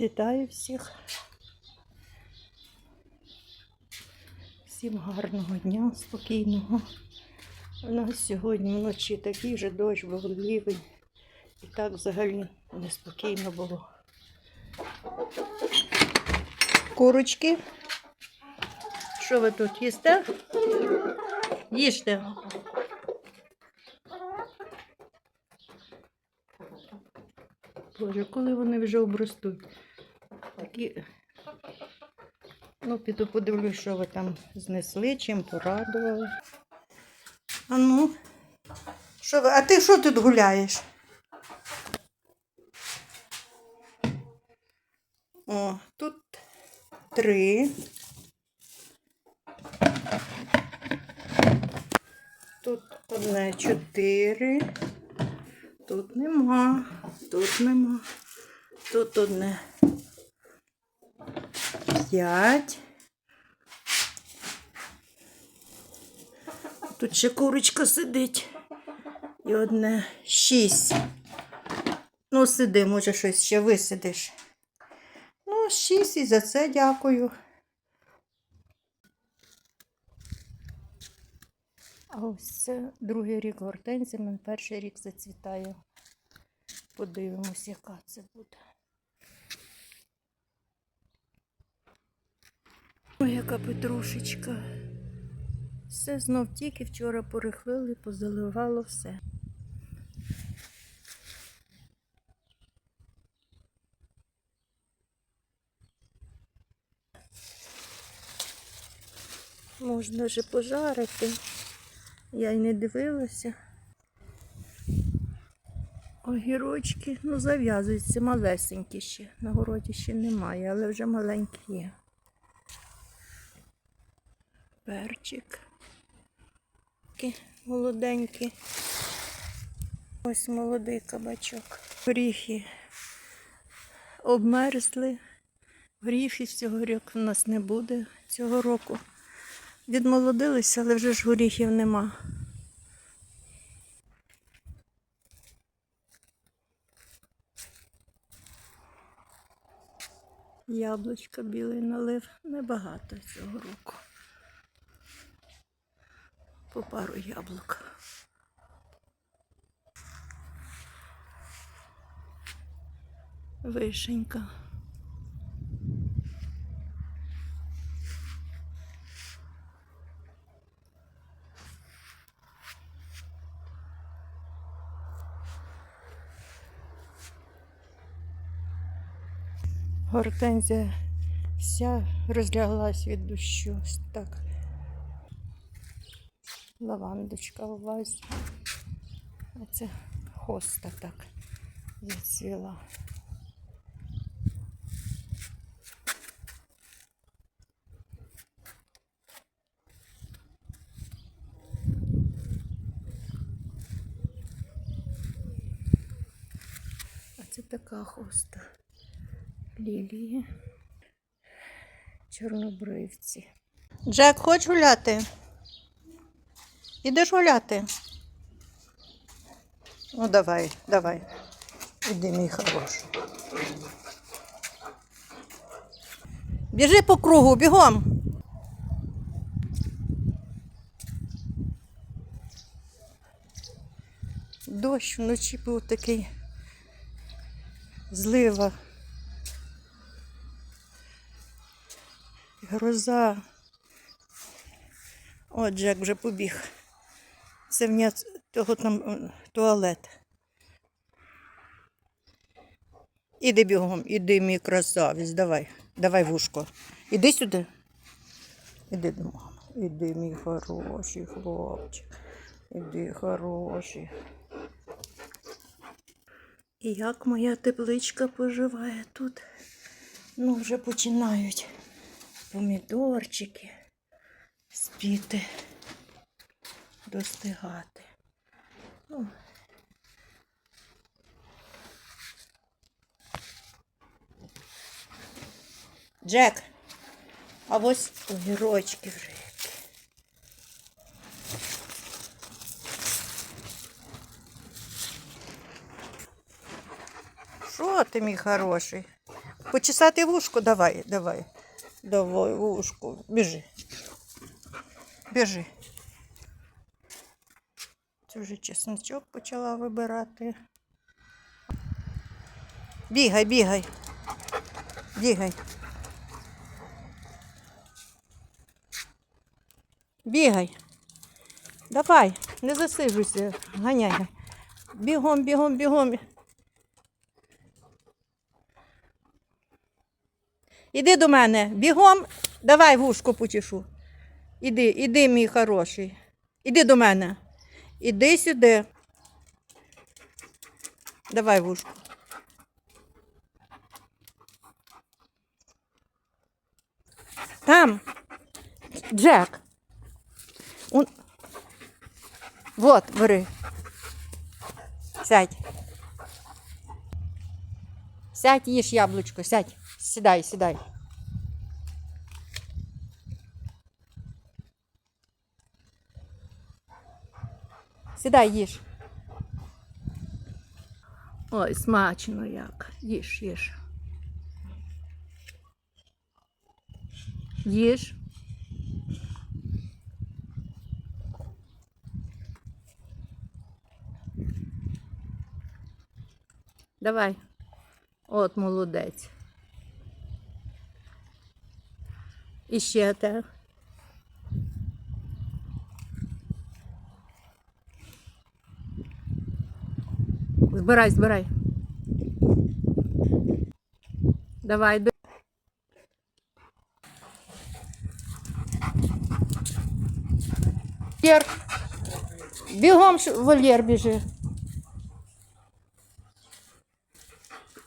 Вітаю всіх. Всім гарного дня, спокійного. У нас сьогодні вночі такий вже дощ був ливень. І так взагалі неспокійно було. Курочки. Що ви тут їсте? Їжте. Боже, коли вони вже обростуть? Такі. Ну, піду подивлюсь, що ви там знесли, чим порадували. А ну, що ви? А ти що тут гуляєш? О, тут три. Тут одне чотири. Тут нема, тут нема. Тут одне п'ять. Тут ще курочка сидить. І одне шість. Ну, сиди, може, щось ще висидиш. Ну, шість і за це дякую. А ось це другий рік гортензіями, перший рік зацвітає. Подивимось, яка це буде. Ой, яка петрушечка. Все знов тільки вчора порихлили, позаливало все. Можна вже пожарити. Я й не дивилася. Огірочки, ну, зав'язуються малесенькі ще. На городі ще немає, але вже маленькі є. Перчик. Такі молоденькі. Ось молодий кабачок. Горіхи обмерзли. Горіхів цього року в нас не буде цього року. Відмолодилися, але вже ж горіхів нема. Яблучка білий налив небагато цього року. По пару яблук. Вишенька. Гортензія вся розляглась від дощу. Так. Лавандочка у. А це хоста так зацвіла. А це така хоста. Лілії. Чорнобривці. Джек, хочеш гуляти? Ідеш гуляти? Ну, давай, давай. Іди, мій хороший. Біжи по кругу, бігом. Дощ вночі був такий злива. Гроза. О, Джек вже побіг. Це в того там е, туалет. Іди бігом, іди, мій красавець, давай, давай вушко. Іди сюди. Іди до мами. Іди, мій хороший хлопчик. Іди, хороший. І як моя тепличка поживає тут? Ну, вже починають помідорчики спіти, достигати. Ну. Джек, а ось огірочки вже які. Що ти, мій хороший? Почесати вушко, давай, давай. Давай, вушко. Біжи. Біжи. Це вже чесночок почала вибирати. Бігай, бігай. Бігай. Бігай. Давай, не засиджуйся, ганяй. Бігом, бігом, бігом. Іди до мене, бігом, давай вушко почешу. Іди, іди, мій хороший. Іди до мене. Іди сюди. Давай вушко. Там. Джек. Он... Вот, бери. Сядь. Сядь, їж яблучко, сядь. Сідай, сідай. Сідай, їж. Ой, смачно як. Їж, їж. Їж. Давай. От молодець. І ще те. Збирай, збирай. Давай. бі- Вольєр. Бігом ш- в вольєр біжи.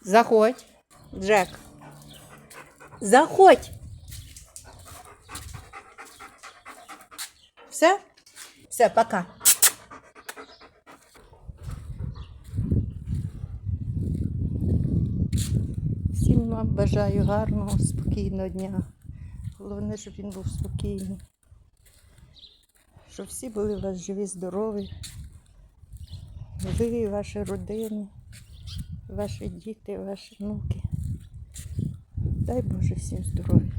Заходь, Джек. Заходь. Все? Все, пока. Вам бажаю гарного, спокійного дня. Головне, щоб він був спокійний. Щоб всі були у вас живі, здорові. Ви ваші родини, ваші діти, ваші внуки. Дай Боже всім здоров'я.